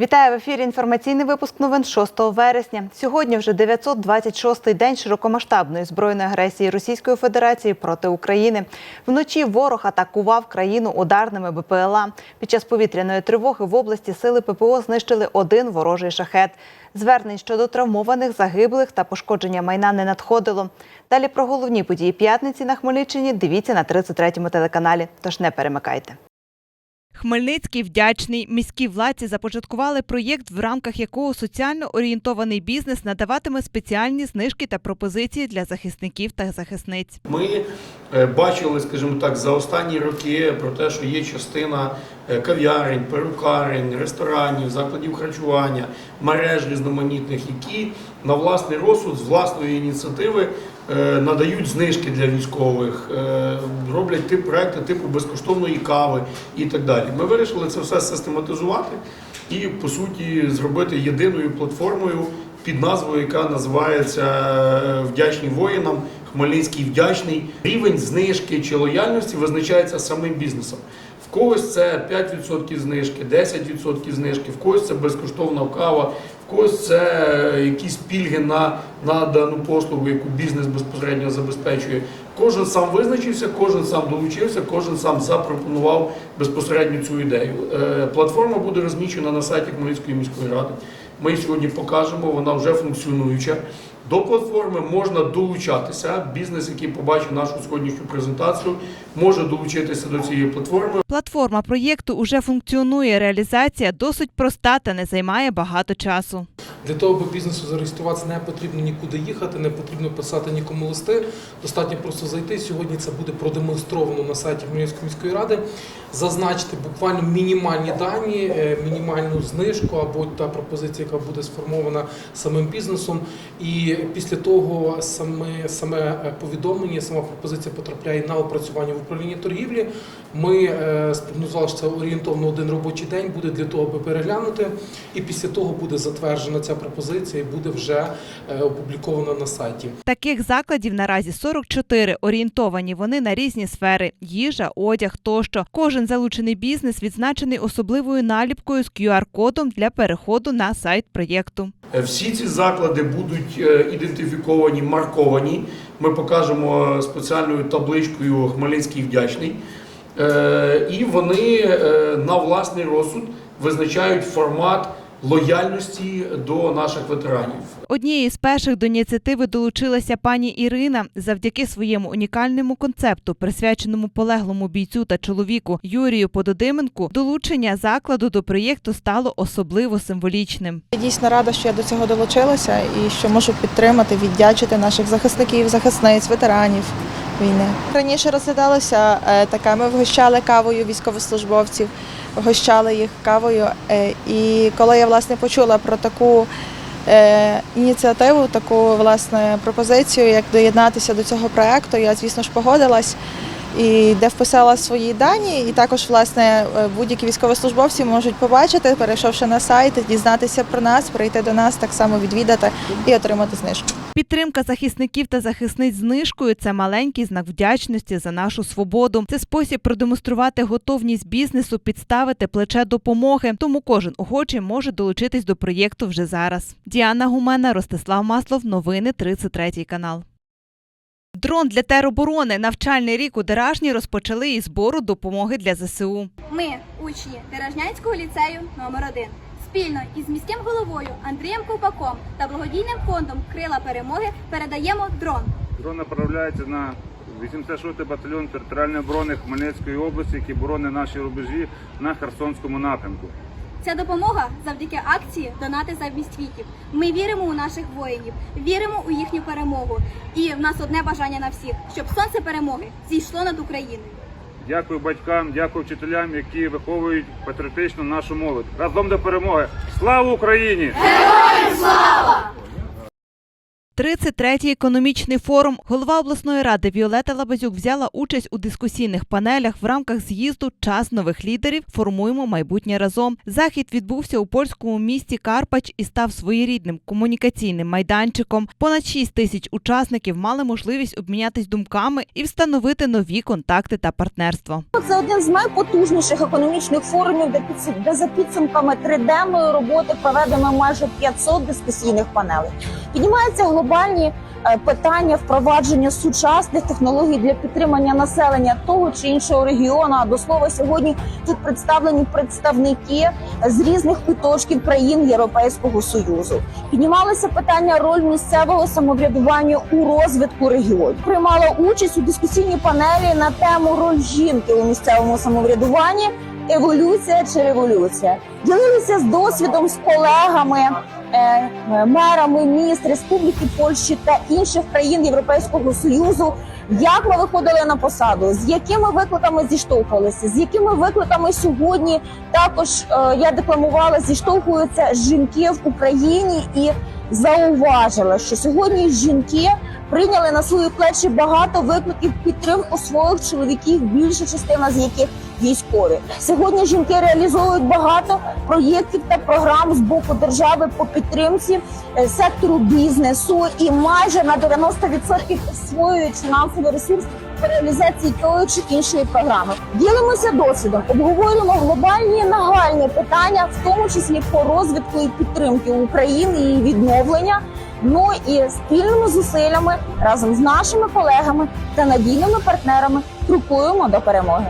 Вітаю в ефірі. Інформаційний випуск новин 6 вересня. Сьогодні вже 926-й день широкомасштабної збройної агресії Російської Федерації проти України. Вночі ворог атакував країну ударними БПЛА. Під час повітряної тривоги в області сили ППО знищили один ворожий шахет. Звернень щодо травмованих, загиблих та пошкодження майна не надходило. Далі про головні події п'ятниці на Хмельниччині дивіться на 33-му телеканалі. Тож не перемикайте. Хмельницький вдячний міській владці започаткували проєкт, в рамках якого соціально орієнтований бізнес надаватиме спеціальні знижки та пропозиції для захисників та захисниць. Ми е, бачили, скажімо так, за останні роки про те, що є частина е, кав'ярень, перукарень, ресторанів, закладів харчування, мереж різноманітних, які на власний розсуд з власної ініціативи надають знижки для військових, е, роблять тип проекти типу безкоштовної кави і так далі. Ми вирішили це все систематизувати і по суті зробити єдиною платформою під назвою, яка називається е, Вдячні воїнам. Хмельницький вдячний. Рівень знижки чи лояльності визначається самим бізнесом. В когось це 5% знижки, 10% знижки, в когось це безкоштовна кава, в когось це якісь пільги на, на дану послугу, яку бізнес безпосередньо забезпечує. Кожен сам визначився, кожен сам долучився, кожен сам запропонував безпосередньо цю ідею. Е, Платформа буде розміщена на сайті Хмельницької міської ради. Ми сьогодні покажемо, вона вже функціонуюча. До платформи можна долучатися. Бізнес, який побачив нашу сьогоднішню презентацію, може долучитися до цієї платформи. Платформа проєкту уже функціонує. Реалізація досить проста та не займає багато часу. Для того, аби бізнесу зареєструватися, не потрібно нікуди їхати, не потрібно писати нікому листи. Достатньо просто зайти. Сьогодні це буде продемонстровано на сайті Хмельницької міської ради, зазначити буквально мінімальні дані, е, мінімальну знижку або та пропозиція, яка буде сформована самим бізнесом. І після того саме, саме е, повідомлення, сама пропозиція потрапляє на опрацювання в управлінні торгівлі. Ми е, спрогнозували, що це орієнтовно один робочий день буде для того, аби переглянути. І після того буде затверджена ця пропозиція і буде вже е, опублікована на сайті. Таких закладів наразі 44. Орієнтовані вони на різні сфери: їжа, одяг тощо. Кожен залучений бізнес відзначений особливою наліпкою з QR-кодом для переходу на сайт проєкту. Всі ці заклади будуть ідентифіковані, марковані. Ми покажемо е, спеціальною табличкою Хмельницький вдячний. Е, І вони е, на власний розсуд визначають формат лояльності до наших ветеранів. Однією з перших до ініціативи долучилася пані Ірина. Завдяки своєму унікальному концепту, присвяченому полеглому бійцю та чоловіку Юрію Пододименку, долучення закладу до проєкту стало особливо символічним. Я дійсно рада, що я до цього долучилася і що можу підтримати, віддячити наших захисників, захисниць, ветеранів війни. Раніше розглядалося е, таке, ми вгощали кавою військовослужбовців, вгощали їх кавою. е, І коли я власне почула про таку е, ініціативу, таку власне пропозицію, як доєднатися до цього проекту, я звісно ж погодилась. І де вписала свої дані, і також власне е, будь-які військовослужбовці можуть побачити, перейшовши на сайт, дізнатися про нас, прийти до нас, так само відвідати і отримати знижку. Підтримка захисників та захисниць знижкою це маленький знак вдячності за нашу свободу. Це спосіб продемонструвати готовність бізнесу підставити плече допомоги. Тому кожен охочий може долучитись до проєкту вже зараз. Діана Гумена, Ростислав Маслов. Новини 33 канал. Дрон для тероборони. Навчальний рік у Деражні розпочали із збору допомоги для ЗСУ. Ми, учні Деражнянського ліцею номер 1 спільно із міським головою Андрієм Ковпаком та благодійним фондом Крила перемоги передаємо дрон. Дрон направляється на 86-й батальйон територіальної оборони Хмельницької області, який боронить наші рубежі на Херсонському напрямку. Ця допомога завдяки акції Донати замість віків. Ми віримо у наших воїнів, віримо у їхню перемогу. І в нас одне бажання на всіх, щоб сонце перемоги зійшло над Україною. Дякую батькам, дякую вчителям, які виховують патріотично нашу молодь. Разом до перемоги! Слава Україні! 33-й економічний форум. Голова обласної ради Віолета Лабазюк взяла участь у дискусійних панелях в рамках з'їзду Час нових лідерів. Формуємо майбутнє разом. Захід відбувся у польському місті Карпач і став своєрідним комунікаційним майданчиком. Понад 6 тисяч учасників мали можливість обмінятись думками і встановити нові контакти та партнерство. Це один з найпотужніших економічних форумів, де, за підсумками триденної роботи проведено майже 500 дискусійних панелей. Піднімаються глобальні е, питання впровадження сучасних технологій для підтримання населення того чи іншого регіону. А до слова, сьогодні тут представлені представники з різних куточків країн Європейського союзу. Піднімалося питання роль місцевого самоврядування у розвитку регіонів. Приймала участь у дискусійній панелі на тему роль жінки у місцевому самоврядуванні. Еволюція чи революція ділилися з досвідом з колегами, мерами міст Республіки Польщі та інших країн Європейського союзу. Як ми виходили на посаду, з якими викликами зіштовхувалися, з якими викликами сьогодні також е, я декламувала, зіштовхуються жінки в Україні і зауважила, що сьогодні жінки прийняли на свої плечі багато викликів підтримку своїх чоловіків, більша частина з яких військові. Сьогодні жінки реалізовують багато проєктів та програм з боку держави по підтримці е, сектору бізнесу і майже на 90% освоюють фінансовий ресурс по реалізації тої чи іншої програми. Ділимося досвідом, обговорюємо глобальні нагальні питання, в тому числі по розвитку і підтримки України і відновлення. Ну і спільними зусиллями разом з нашими колегами та надійними партнерами крокуємо до перемоги.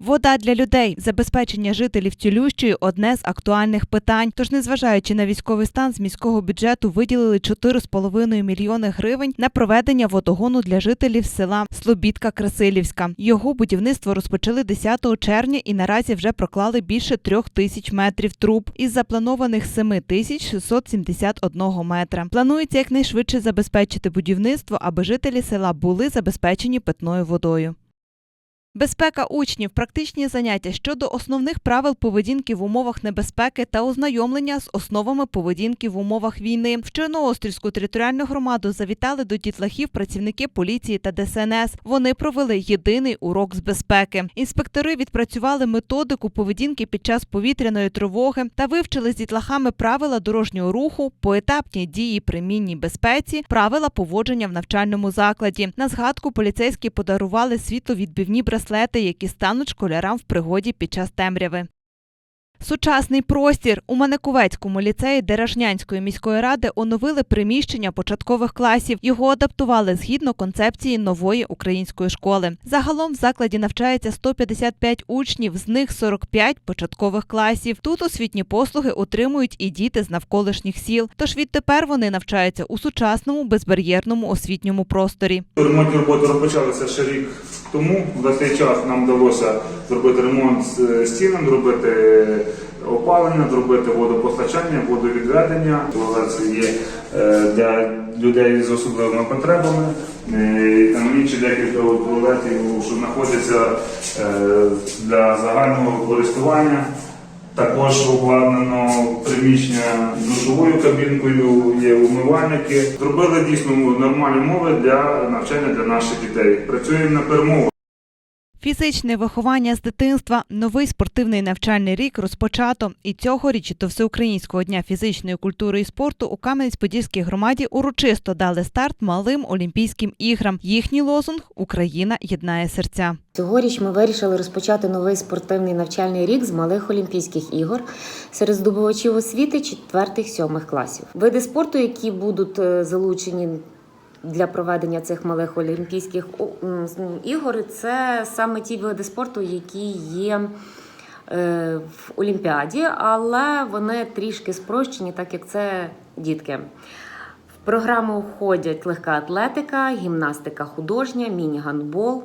Вода для людей, забезпечення жителів цілющої – одне з актуальних питань. Тож, незважаючи на військовий стан, з міського бюджету виділили 4,5 мільйони гривень на проведення водогону для жителів села Слобідка Красилівська. Його будівництво розпочали 10 червня і наразі вже проклали більше трьох тисяч метрів труб із запланованих 7 тисяч 671 метра. Планується якнайшвидше забезпечити будівництво, аби жителі села були забезпечені питною водою. Безпека учнів, практичні заняття щодо основних правил поведінки в умовах небезпеки та ознайомлення з основами поведінки в умовах війни. В Чорноострівську територіальну громаду завітали до дітлахів працівники поліції та ДСНС. Вони провели єдиний урок з безпеки. Інспектори відпрацювали методику поведінки під час повітряної тривоги та вивчили з дітлахами правила дорожнього руху, поетапні дії при мінній безпеці, правила поводження в навчальному закладі. На згадку поліцейські подарували світловідбивні браслети, які стануть школярам в пригоді під час темряви. Сучасний простір у Манаковецькому ліцеї Деражнянської міської ради оновили приміщення початкових класів. Його адаптували згідно концепції нової української школи. Загалом в закладі навчається 155 учнів, з них 45 початкових класів. Тут освітні послуги отримують і діти з навколишніх сіл. Тож відтепер вони навчаються у сучасному безбар'єрному освітньому просторі. Ремонтні роботи розпочалися ще рік тому. За цей час нам вдалося зробити ремонт з стінам, зробити опалення, зробити водопостачання, водовідведення. Туалет є е, для людей з особливими потребами. Е, Там інші декілька туалетів, що знаходяться е, для загального користування. Також обладнано приміщення душовою кабінкою, є умивальники. Зробили дійсно нормальні умови для навчання для наших дітей. Працюємо на перемогу. Фізичне виховання з дитинства, новий спортивний навчальний рік розпочато. І цьогоріч до Всеукраїнського дня фізичної культури і спорту у Кам'янець-Подільській громаді урочисто дали старт малим Олімпійським іграм. Їхній лозунг Україна єднає серця. Цьогоріч ми вирішили розпочати новий спортивний навчальний рік з малих Олімпійських ігор серед здобувачів освіти 4-7 класів. Види спорту, які будуть е, залучені для проведення цих малих олімпійських ігор, це саме ті види спорту, які є е, в Олімпіаді, але вони трішки спрощені, так як це дітки. В програму входять легка атлетика, гімнастика художня, міні-гандбол.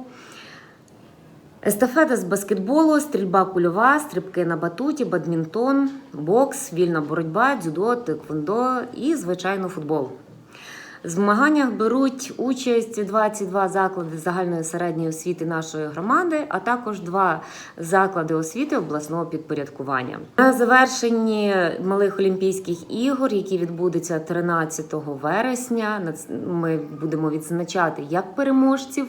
Естафета з баскетболу, стрільба кульова, стрибки на батуті, бадмінтон, бокс, вільна боротьба, дзюдо, тиквондо і, звичайно, футбол. Змаганнях беруть участь 22 заклади загальної середньої освіти нашої громади, а також два заклади освіти обласного підпорядкування. На завершенні малих Олімпійських ігор, які відбудуться 13 вересня, ми будемо відзначати як переможців,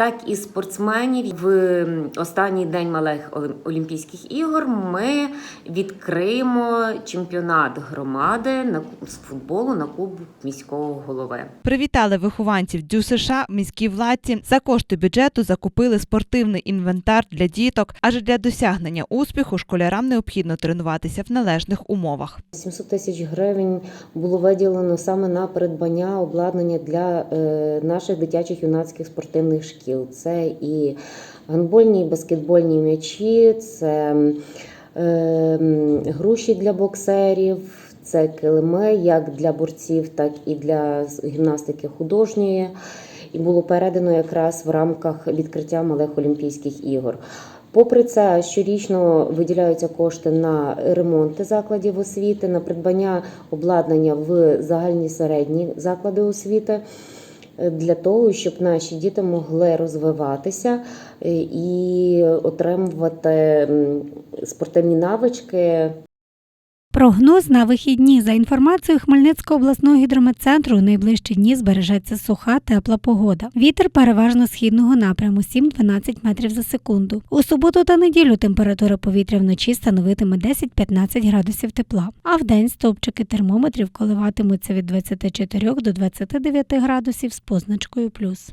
так і спортсменів. В останній день малих Олі- Олімпійських ігор ми відкриємо чемпіонат громади на з футболу на кубок міського голови. Привітали вихованців Дю США міські владці. За кошти бюджету закупили спортивний інвентар для діток, адже для досягнення успіху школярам необхідно тренуватися в належних умовах. 700 тисяч гривень було виділено саме на придбання обладнання для е, наших дитячих юнацьких спортивних шкіл. Це і гандбольні, і баскетбольні м'ячі, це е, груші для боксерів. Це килими як для борців, так і для гімнастики художньої. І було передано якраз в рамках відкриття малих Олімпійських ігор. Попри це, щорічно виділяються кошти на ремонти закладів освіти, на придбання обладнання в загальні середні заклади освіти для того, щоб наші діти могли розвиватися е, і отримувати спортивні навички, Прогноз на вихідні. За інформацією Хмельницького обласного гідрометцентру, у найближчі дні збережеться суха, тепла погода. Вітер переважно східного напряму 7-12 метрів за секунду. У суботу та неділю температура повітря вночі становитиме 10-15 градусів тепла, а в день стовпчики термометрів коливатимуться від 24 до 29 градусів з позначкою плюс.